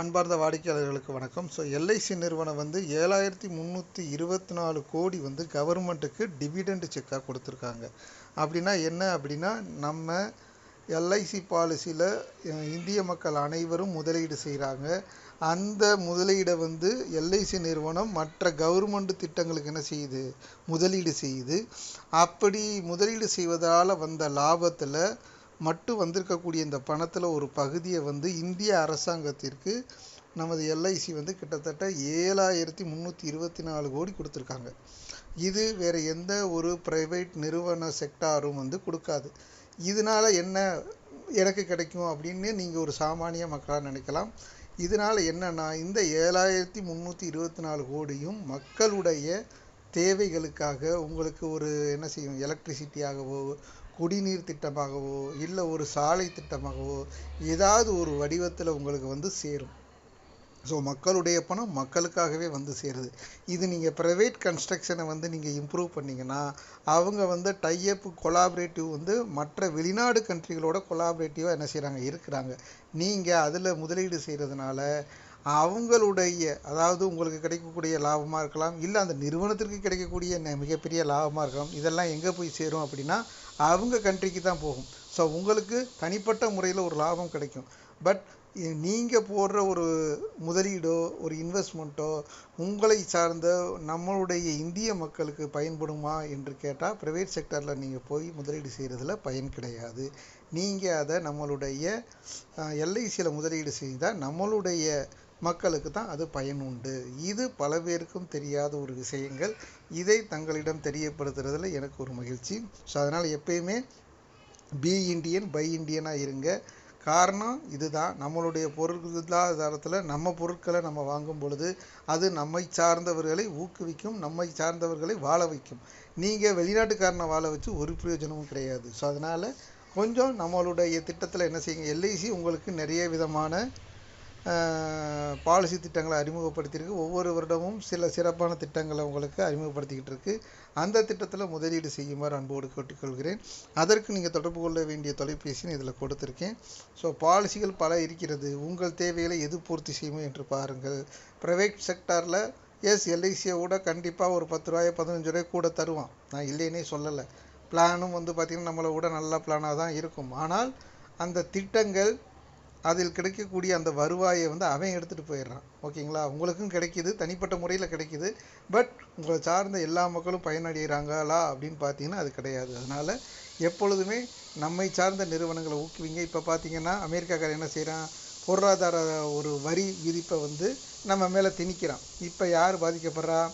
அன்பார்ந்த வாடிக்கையாளர்களுக்கு வணக்கம். ஸோ எல்ஐசி நிறுவனம் வந்து ஏழாயிரத்தி முந்நூற்றி இருபத்தி நாலு கோடி வந்து கவர்மெண்ட்டுக்கு டிவிடெண்ட் செக்காக கொடுத்துருக்காங்க. அப்படின்னா என்ன? அப்படின்னா நம்ம எல்ஐசி பாலிசியில் இந்திய மக்கள் அனைவரும் முதலீடு செய்கிறாங்க அந்த முதலீடை வந்து எல்ஐசி நிறுவனம் மற்ற கவர்மெண்ட் திட்டங்களுக்கு என்ன செய்யுது? முதலீடு செய்யுது. அப்படி முதலீடு செய்வதால் வந்த லாபத்தில் மட்டும் வந்திருக்கக்கூடிய இந்த பணத்தில் ஒரு பகுதியை வந்து இந்திய அரசாங்கத்திற்கு நமது எல்ஐசி வந்து கிட்டத்தட்ட ஏழாயிரத்தி முந்நூற்றி இருபத்தி நாலு கோடி கொடுத்துருக்காங்க. இது வேறு எந்த ஒரு ப்ரைவேட் நிறுவன செக்டாரும் வந்து கொடுக்காது. இதனால் என்ன எனக்கு கிடைக்கும் அப்படின்னு நீங்கள் ஒரு சாமானிய மக்களாக நினைக்கலாம். இதனால் என்னென்னா இந்த ஏழாயிரத்தி முந்நூற்றி இருபத்தி நாலு கோடியும் மக்களுடைய தேவைகளுக்காக உங்களுக்கு ஒரு என்ன செய்யும் எலக்ட்ரிசிட்டியாகவோ குடிநீர் திட்டமாகவோ இல்லை ஒரு சாலை திட்டமாகவோ ஏதாவது ஒரு வடிவத்தில் உங்களுக்கு வந்து சேரும். ஸோ மக்களுடைய பணம் மக்களுக்காகவே வந்து சேருது. இது நீங்கள் ப்ரைவேட் கன்ஸ்ட்ரக்ஷனை வந்து நீங்கள் இம்ப்ரூவ் பண்ணிங்கன்னா அவங்க வந்து டைஅப் கொலாபரேட்டிவ் வந்து மற்ற வெளிநாடு கண்ட்ரிகளோட கொலாபரேட்டிவாக என்ன செய்கிறாங்க இருக்கிறாங்க. நீங்கள் அதில் முதலீடு செய்கிறதுனால அவங்களுடைய அதாவது உங்களுக்கு கிடைக்கக்கூடிய லாபமாக இருக்கலாம் இல்லை அந்த நிறுவனத்திற்கு கிடைக்கக்கூடிய மிகப்பெரிய லாபமாக இருக்கலாம் இதெல்லாம் எங்கே போய் சேரும் அப்படின்னா அவங்க கண்ட்ரிக்கு தான் போகும். ஸோ உங்களுக்கு தனிப்பட்ட முறையில் ஒரு லாபம் கிடைக்கும். பட் நீங்கள் போடுற ஒரு முதலீடோ ஒரு இன்வெஸ்ட்மெண்ட்டோ உங்களை சார்ந்த நம்மளுடைய இந்திய மக்களுக்கு பயன்படுமா என்று கேட்டால் ப்ரைவேட் செக்டரில் நீங்கள் போய் முதலீடு செய்கிறதுல பயன் கிடையாது. நீங்கள் அதை நம்மளுடைய எல்ஐசியில் முதலீடு செய்தால் நம்மளுடைய மக்களுக்கு தான் அது பயன் உண்டு. இது பல பேருக்கும் தெரியாத ஒரு விஷயங்கள். இதை தங்களிடம் தெரியப்படுத்துறதுல எனக்கு ஒரு மகிழ்ச்சி. ஸோ அதனால் எப்பயுமே பி இண்டியன் பை இண்டியனாக இருங்க. காரணம் இதுதான். நம்மளுடைய பொருளாதாரத்தில் நம்ம பொருட்களை நம்ம வாங்கும் பொழுது அது நம்மை சார்ந்தவர்களை ஊக்குவிக்கும் நம்மை சார்ந்தவர்களை வாழ வைக்கும். நீங்கள் வெளிநாட்டுக்காரனை வாழ வச்சு ஒரு பிரயோஜனமும் கிடையாது. ஸோ அதனால் கொஞ்சம் நம்மளுடைய திட்டத்தில் என்ன செய்யுங்க? எல்ஐசி உங்களுக்கு நிறைய விதமான பாலிசி திட்டங்களை அறிமுகப்படுத்தியிருக்கு. ஒவ்வொரு வருடமும் சில சிறப்பான திட்டங்களை உங்களுக்கு அறிமுகப்படுத்திக்கிட்டு இருக்கு. அந்த திட்டத்தில் முதலீடு செய்யுமாறு அன்போடு கேட்டுக்கொள்கிறேன். அதற்கு நீங்கள் தொடர்பு கொள்ள வேண்டிய தொலைபேசின்னு இதில் கொடுத்துருக்கேன். ஸோ பாலிசிகள் பல இருக்கிறது. உங்கள் தேவைகளை எது பூர்த்தி செய்யுமோ என்று பாருங்கள். ப்ரைவேட் செக்டாரில் எஸ் எல்ஐசியை கூட கண்டிப்பாக ஒரு பத்து ரூபாய் பதினஞ்சு ரூபாய் கூட தருவான். நான் இல்லைன்னே சொல்லலை. பிளானும் வந்து பார்த்திங்கன்னா நம்மளை விட நல்ல பிளானாக தான் இருக்கும். ஆனால் அந்த திட்டங்கள் அதில் கிடைக்கக்கூடிய அந்த வருவாயை வந்து அவன் எடுத்துகிட்டு போயிடுறான். ஓகேங்களா? உங்களுக்கும் கிடைக்கிது தனிப்பட்ட முறையில் கிடைக்கிது. பட் உங்களை சார்ந்த எல்லா மக்களும் பயனடைகிறாங்களா அப்படின்னு பார்த்தீங்கன்னா அது கிடையாது. அதனால் எப்பொழுதுமே நம்மை சார்ந்த நிறுவனங்களை ஊக்குவிங்க. இப்போ பார்த்தீங்கன்னா அமெரிக்காக்காரன் என்ன செய்கிறான் பொருளாதார ஒரு வரி விதிப்பை வந்து நம்ம மேலே திணிக்கிறான். இப்போ யார் பாதிக்கப்படுறா?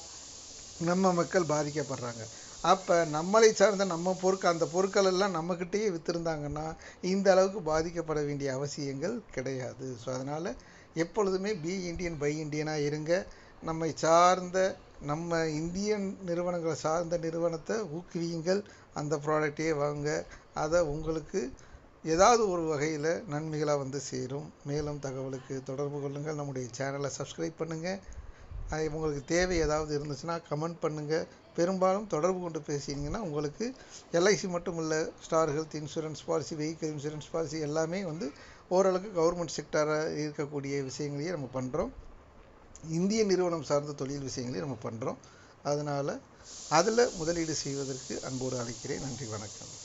நம்ம மக்கள் பாதிக்கப்படுறாங்க. அப்போ நம்மளை சார்ந்த நம்ம பொருட்கள் அந்த பொருட்கள் எல்லாம் நம்மக்கிட்டேயே விற்றுருந்தாங்கன்னா இந்த அளவுக்கு பாதிக்கப்பட வேண்டிய அவசியங்கள் கிடையாது. ஸோ அதனால் எப்பொழுதுமே பி இண்டியன் பை இண்டியனாக இருங்க. நம்மை சார்ந்த நம்ம இந்தியன் நிறுவனங்களை சார்ந்த நிறுவனத்தை ஊக்குவியுங்கள். அந்த ப்ராடக்டையே வாங்க. அதை உங்களுக்கு ஏதாவது ஒரு வகையில் நன்மைகளாக வந்து சேரும். மேலும் தகவலுக்கு தொடர்பு கொள்ளுங்கள். நம்முடைய சேனலை சப்ஸ்கிரைப் பண்ணுங்கள் உங்களுக்கு தேவை ஏதாவது இருந்துச்சுன்னா கமெண்ட் பண்ணுங்கள் பெரும்பாலும் தொடர்பு கொண்டு பேசினீங்கன்னா உங்களுக்கு எல்ஐசி மட்டும் இல்லை star health insurance policy vehicle insurance policy எல்லாமே வந்து ஓரளவுக்கு கவர்மெண்ட் செக்டராக இருக்கக்கூடிய விஷயங்களையே நம்ம பண்ணுறோம் இந்திய நிறுவனம் சார்ந்த தொழில் விஷயங்களையும் நம்ம பண்ணுறோம் அதனால் அதில் முதலீடு செய்வதற்கு அன்போடு அழைக்கிறேன். நன்றி வணக்கம்.